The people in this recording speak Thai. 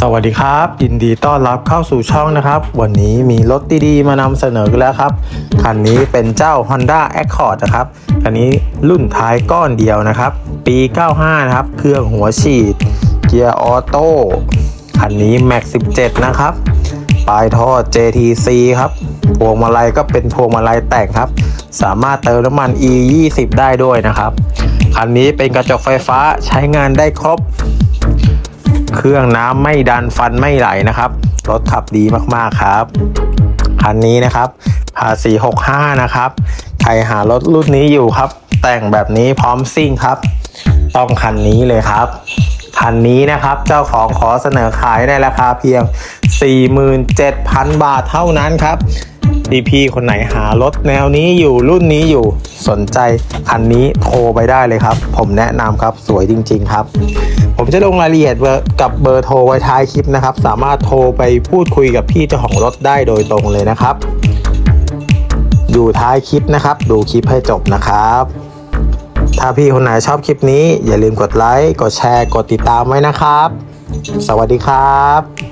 สวัสดีครับ ยินดีต้อนรับเข้าสู่ช่องนะครับ วันนี้มีรถดีๆมานำเสนอกันแล้วครับ คันนี้เป็นเจ้า Honda Accord นะครับ คันนี้รุ่นท้ายก้อนเดียวนะครับ ปี 95 นะครับ เครื่องหัวฉีด เกียร์ออโต้ คันนี้ Max 17 นะครับ ปลายท่อ JTC ครับ พวงมาลัยก็เป็นพวงมาลัยแต่งครับ สามารถเติมน้ำมัน E 20ได้ด้วยนะครับ คันนี้เป็นกระจกไฟฟ้าใช้งานได้ครบ รื่องน้ำไม่ดันฟันไม่ไหลนะครับ รถขับดีมากๆครับ คันนี้นะครับ ภาษี 65 นะครับ ใครหารถรุ่นนี้อยู่ครับ แต่งแบบนี้พร้อมซิ่งครับ ต้องคันนี้เลยครับ คันนี้นะครับเจ้าของขอเสนอขายในราคาเพียง 47,000 บาทเท่านั้นครับพี่ๆคนไหนหารถแนวนี้อยู่รุ่นนี้อยู่สนใจคันนี้โทรไปได้เลยครับ ผมแนะนำครับสวยจริง ๆ ครับ ผมจะลงรายละเอียดกับเบอร์โทรไว้ท้ายคลิปนะครับ สามารถโทรไปพูดคุยกับพี่เจ้าของรถได้โดยตรงเลยนะครับ อยู่ท้ายคลิปนะครับ ดูคลิปให้จบนะครับ ถ้าพี่คนไหนชอบคลิปนี้ อย่าลืมกดไลค์ กดแชร์ กดติดตามไว้นะครับ สวัสดีครับ